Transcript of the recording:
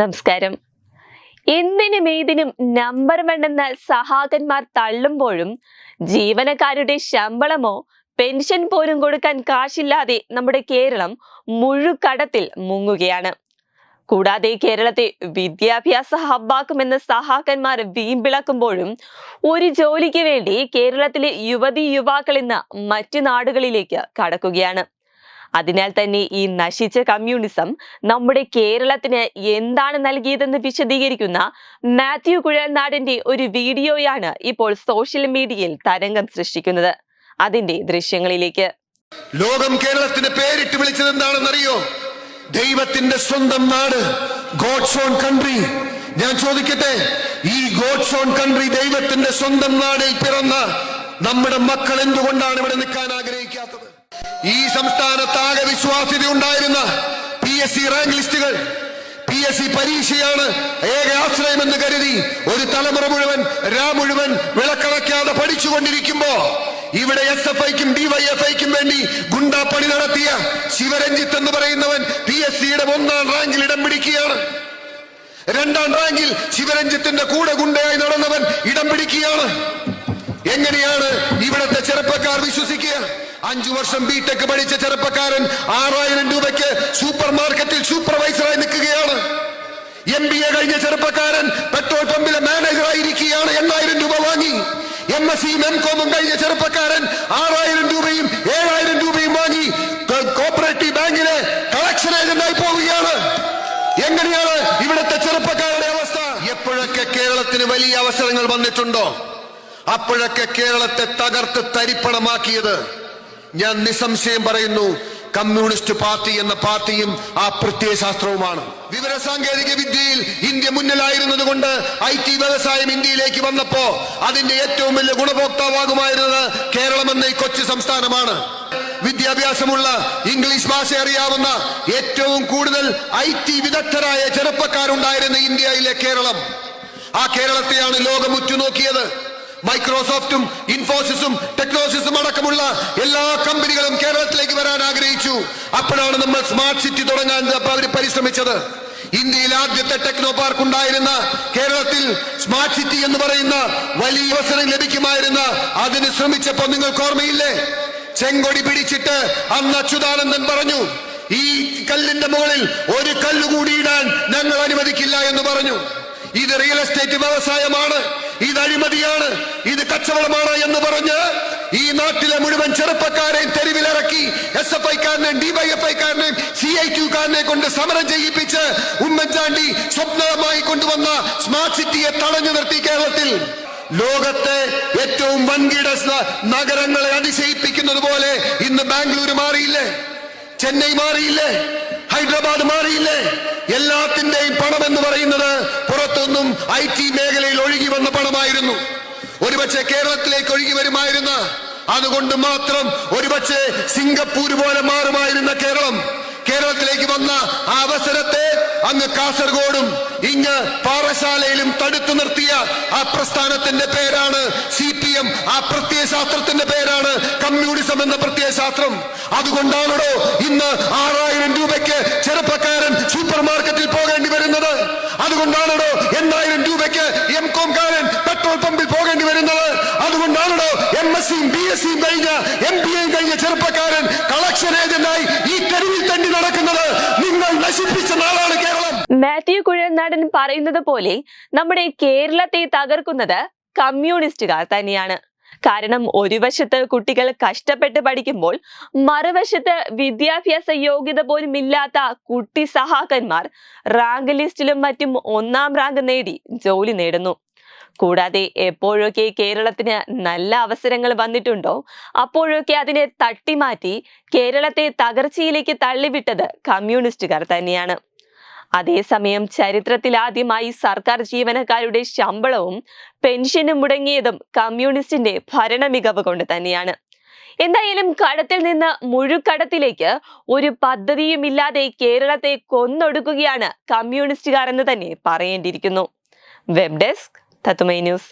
നമസ്കാരം. എന്തിനും ഏതിനും നമ്പർ വേണ്ടെന്ന് സഹാക്കന്മാർ തള്ളുമ്പോഴും ജീവനക്കാരുടെ ശമ്പളമോ പെൻഷൻ പോലും കൊടുക്കാൻ കാശില്ലാതെ നമ്മുടെ കേരളം മുഴുക്കടത്തിൽ മുങ്ങുകയാണ്. കൂടാതെ കേരളത്തെ വിദ്യാഭ്യാസ ഹബ്ബാക്കുമെന്ന സഹാക്കന്മാർ വീമ്പിളക്കുമ്പോഴും ഒരു ജോലിക്ക് വേണ്ടി കേരളത്തിലെ യുവതി യുവാക്കൾ ഇന്ന് മറ്റു നാടുകളിലേക്ക് കടക്കുകയാണ്. അതിനാൽ തന്നെ ഈ നശിച്ച കമ്മ്യൂണിസം നമ്മുടെ കേരളത്തിന് എന്താണ് നൽകിയതെന്ന് വിശദീകരിക്കുന്ന മാത്യു കുഴൽനാടിന്റെ ഒരു വീഡിയോയാണ് ഇപ്പോൾ സോഷ്യൽ മീഡിയയിൽ തരംഗം സൃഷ്ടിക്കുന്നത്. അതിന്റെ ദൃശ്യങ്ങളിലേക്ക്. ലോകം കേരളത്തിന് പേരിട്ട് വിളിച്ചത് എന്താണെന്നറിയോ? ദൈവത്തിന്റെ സ്വന്തം നാട് ഗോഡ്സ് ഓൺ കൺട്രി ഞാൻ ചോദിക്കട്ടെ ഈ ഗോഡ്സ് ഓൺ കൺട്രി ദൈവത്തിന്റെ സ്വന്തം നാടിൽ പിറന്ന നമ്മുടെ മക്കൾ എന്തുകൊണ്ടാണ് ഇവിടെ നിൽക്കാൻ ആഗ്രഹിക്കാത്തത്? ഈ സംസ്ഥാനത്താകെ വിശ്വാസ്യത ഉണ്ടായിരുന്ന പി എസ് സി റാങ്ക് ലിസ്റ്റുകൾ പി എസ് സി പരീക്ഷയാണ് ഏക ആശ്രയമെന്ന് കരുതി ഒരു തലമുറ മുഴുവൻ രാ മുഴുവൻ വിളക്കടയ്ക്കാതെ പഠിച്ചുകൊണ്ടിരിക്കുമ്പോ ഇവിടെ എസ് എഫ് ഐക്കും ഡിവൈഎഫ്ഐക്കും വേണ്ടി ഗുണ്ടാപ്പണി നടത്തിയ ശിവരഞ്ജിത്ത് എന്ന് പറയുന്നവൻ പി എസ് സിയുടെ ഒന്നാം റാങ്കിൽ ഇടം പിടിക്കുകയാണ്. രണ്ടാം റാങ്കിൽ ശിവരഞ്ജിത്തിന്റെ കൂടെ ഗുണ്ടയായി നടന്നവൻ ഇടം പിടിക്കുകയാണ്. എങ്ങനെയാണ് ഇവിടത്തെ ചെറുപ്പക്കാർ വിശ്വസിക്കുക? അഞ്ചു വർഷം ബി ടെക് പഠിച്ച ചെറുപ്പക്കാരൻ ആറായിരം രൂപയ്ക്ക് സൂപ്പർ മാർക്കറ്റിൽ സൂപ്പർവൈസറായി നിൽക്കുകയാണ്. എം ബി എ കഴിഞ്ഞ ചെറുപ്പക്കാരൻ പെട്രോൾ പമ്പിലെ മാനേജറായിരിക്കുകയാണ് എണ്ണായിരം രൂപ വാങ്ങി. എം എസ് സിയും എം കോമും കഴിഞ്ഞ ചെറുപ്പക്കാരൻ ആറായിരം രൂപയും ഏഴായിരം രൂപയും വാങ്ങി. കോപ്പറേറ്റീവ് ബാങ്കിലെ കളക്ഷൻ ഏജന്റായി പോവുകയാണ്. എങ്ങനെയാണ് ഇവിടുത്തെ ചെറുപ്പക്കാരുടെ അവസ്ഥ? എപ്പോഴൊക്കെ കേരളത്തിന് വലിയ അവസരങ്ങൾ വന്നിട്ടുണ്ടോ? അപ്പോഴൊക്കെ കേരളത്തെ തകർത്ത് തരിപ്പണമാക്കിയത് ഞാൻ നിസ്സംശയം പറയുന്നു കമ്മ്യൂണിസ്റ്റ് പാർട്ടി എന്ന പാർട്ടിയും ആ പ്രത്യയശാസ്ത്രവുമാണ്. വിവര സാങ്കേതിക വിദ്യയിൽ ഇന്ത്യ മുന്നിലായിരുന്നത് കൊണ്ട് ഐ ടി വ്യവസായം ഇന്ത്യയിലേക്ക് വന്നപ്പോ അതിന്റെ ഏറ്റവും വലിയ ഗുണഭോക്താവാകുമായിരുന്നത് കേരളം എന്ന ഈ കൊച്ചു സംസ്ഥാനമാണ്. വിദ്യാഭ്യാസമുള്ള ഇംഗ്ലീഷ് ഭാഷ അറിയാവുന്ന ഏറ്റവും കൂടുതൽ ഐ ടി വിദഗ്ധരായ ചെറുപ്പക്കാരുണ്ടായിരുന്ന ഇന്ത്യയിലെ കേരളം. ആ കേരളത്തെയാണ് ലോകം ഉറ്റുനോക്കിയത്. മൈക്രോസോഫ്റ്റും ഇൻഫോസിസും ടെക്നോസിസും അടക്കമുള്ള എല്ലാ കമ്പനികളും കേരളത്തിലേക്ക് വരാൻ ആഗ്രഹിച്ചു. അപ്പോഴാണ് നമ്മൾ സ്മാർട്ട് സിറ്റി തുടങ്ങാൻ അവർ പരിശ്രമിച്ചത്. ഇന്ത്യയിൽ ആദ്യത്തെ ടെക്നോ പാർക്ക് ഉണ്ടായിരുന്ന കേരളത്തിൽ സ്മാർട്ട് സിറ്റി എന്ന് പറയുന്ന വലിയ അവസരം ലഭിക്കുമായിരുന്ന അതിന് ശ്രമിച്ചപ്പോൾ നിങ്ങൾക്ക് ഓർമ്മയില്ലേ? ചെങ്കൊടി പിടിച്ചിട്ട് അന്ന് അച്യുതാനന്ദൻ പറഞ്ഞു ഈ കല്ലിന്റെ മുകളിൽ ഒരു കല്ലുകൂടി ഇടാൻ ഞങ്ങൾ അനുവദിക്കില്ല എന്ന് പറഞ്ഞു. ഇത് റിയൽ എസ്റ്റേറ്റ് വ്യവസായമാണ്. ഇത് അഴിമതിയാണ് ഇത് കച്ചവടമാണ് എന്ന് പറഞ്ഞ് ഈ നാട്ടിലെ മുഴുവൻ ചെറുപ്പക്കാരെയും തെരുവിലിറക്കി എസ് എഫ് ഐക്കാരനെയും ഡിവൈഎഫ് ഐക്കാരനെയും സി ഐ കാരനെ കൊണ്ട് സമരം ചെയ്യിപ്പിച്ച് ഉമ്മൻചാണ്ടി സ്വപ്നമായി കൊണ്ടുവന്ന സ്മാർട്ട് സിറ്റിയെ തടഞ്ഞു നിർത്തി കേരളത്തിൽ. ലോകത്തെ ഏറ്റവും വൻകിട നഗരങ്ങളെ അതിശയിപ്പിക്കുന്നത് പോലെ ഇന്ന് ബാംഗ്ലൂർ മാറിയില്ലേ? ചെന്നൈ മാറിയില്ലേ? ഹൈദരാബാദ് മാറിയില്ലേ? എല്ലാത്തിന്റെയും പണം എന്ന് പറയുന്നത് പുറത്തൊന്നും ഐ ടി മേഖലയിൽ ഒഴുകി വന്ന പണമായിരുന്നു. ഒരുപക്ഷെ കേരളത്തിലേക്ക് ഒഴുകി വരുമായിരുന്ന അതുകൊണ്ട് മാത്രം ഒരുപക്ഷെ സിംഗപ്പൂർ പോലെ മാറുമായിരുന്ന കേരളം. കേരളത്തിലേക്ക് വന്ന ആ അവസരത്തെ അങ്ങ് കാസർഗോഡും ഇങ്ങ് പാറശാലയിലും തടുത്തു നിർത്തിയ ആ പ്രസ്ഥാനത്തിന്റെ പേരാണ് സി പി എം. ആ പ്രത്യയശാസ്ത്രത്തിന്റെ പേരാണ് കമ്മ്യൂണിസം എന്ന പ്രത്യയശാസ്ത്രം. അതുകൊണ്ടാണോ ഇന്ന് ആറായിരം രൂപയ്ക്ക് ചെറുപ്പക്കാരൻ സൂപ്പർ മാർക്കറ്റിൽ പോകേണ്ടി വരുന്നത്. അതുകൊണ്ടാണോ എണ്ണായിരം രൂപയ്ക്ക് എം കോംകാരൻ പെട്രോൾ പമ്പിൽ പോകേണ്ടി വരുന്നത്. എസ് ബി എസ് സിയും കഴിഞ്ഞ എം ബി എയും കഴിഞ്ഞ ചെറുപ്പക്കാരൻ കളക്ഷൻ ഏജന്റായി ഈ തെരുവിൽ തണ്ടി നടക്കുന്നത് നിങ്ങൾ നശിപ്പിച്ച നാളാണ് കേരളം. മാത്യു കുഴൽനാടൻ പറയുന്നത് പോലെ നമ്മുടെ കേരളത്തെ തകർക്കുന്നത് കമ്മ്യൂണിസ്റ്റുകാർ തന്നെയാണ്. കാരണം ഒരു വശത്ത് കുട്ടികൾ കഷ്ടപ്പെട്ട് പഠിക്കുമ്പോൾ മറുവശത്ത് വിദ്യാഭ്യാസ യോഗ്യത പോലും ഇല്ലാത്ത കുട്ടി സഹാക്കന്മാർ റാങ്ക് ലിസ്റ്റിലും മറ്റും ഒന്നാം റാങ്ക് നേടി ജോലി നേടുന്നു. കൂടാതെ എപ്പോഴൊക്കെ കേരളത്തിന് നല്ല അവസരങ്ങൾ വന്നിട്ടുണ്ടോ അപ്പോഴൊക്കെ അതിനെ തട്ടിമാറ്റി കേരളത്തെ തകർച്ചയിലേക്ക് തള്ളിവിട്ടത് കമ്മ്യൂണിസ്റ്റുകാർ തന്നെയാണ്. അതേസമയം ചരിത്രത്തിൽ ആദ്യമായി സർക്കാർ ജീവനക്കാരുടെ ശമ്പളവും പെൻഷനും മുടങ്ങിയതും കമ്മ്യൂണിസ്റ്റിന്റെ ഭരണ മികവ് കൊണ്ട് തന്നെയാണ്. എന്തായാലും കടത്തിൽ നിന്ന് മുഴുക്കടത്തിലേക്ക് ഒരു പദ്ധതിയും ഇല്ലാതെ കേരളത്തെ കൊന്നൊടുക്കുകയാണ് കമ്മ്യൂണിസ്റ്റുകാർ എന്ന് തന്നെ പറയേണ്ടിയിരിക്കുന്നു. വെബ് ഡെസ്ക് തത്തുമൈ ന്യൂസ്